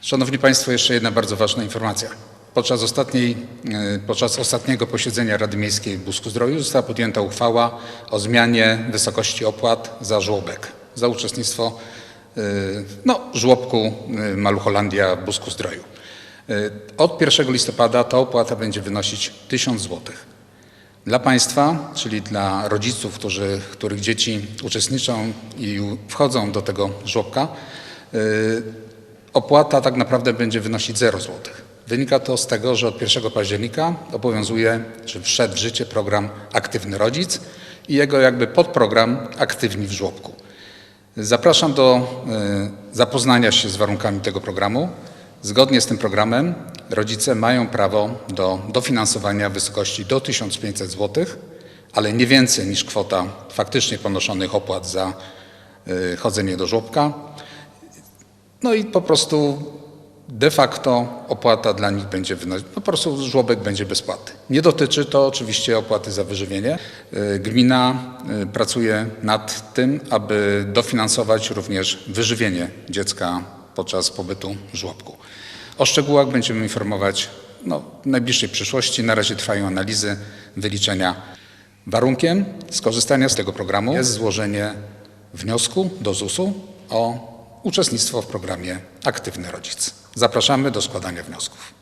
Szanowni Państwo, jeszcze jedna bardzo ważna informacja. Podczas, e, podczas ostatniego posiedzenia Rady Miejskiej w Busku-Zdroju została podjęta uchwała o zmianie wysokości opłat za żłobek, za uczestnictwo e, no, żłobku e, Malucholandia w Busku-Zdroju. Od 1 listopada ta opłata będzie wynosić 1000 złotych. Dla Państwa, czyli dla rodziców, którzy, których dzieci uczestniczą i wchodzą do tego żłobka, opłata tak naprawdę będzie wynosić 0 zł. Wynika to z tego, że od 1 października obowiązuje, czy wszedł w życie program Aktywny Rodzic i jego jakby podprogram Aktywni w żłobku. Zapraszam do y, zapoznania się z warunkami tego programu. Zgodnie z tym programem rodzice mają prawo do dofinansowania w wysokości do 1500 zł, ale nie więcej niż kwota faktycznie ponoszonych opłat za y, chodzenie do żłobka. No i po prostu de facto opłata dla nich będzie wynosić, no po prostu żłobek będzie bezpłatny. Nie dotyczy to oczywiście opłaty za wyżywienie. Y, Gmina y, pracuje nad tym, aby dofinansować również wyżywienie dziecka podczas pobytu w żłobku. O szczegółach będziemy informować no, w najbliższej przyszłości. Na razie trwają analizy, wyliczenia. Warunkiem skorzystania z tego programu jest złożenie wniosku do ZUS-u o uczestnictwo w programie Aktywny Rodzic. Zapraszamy do składania wniosków.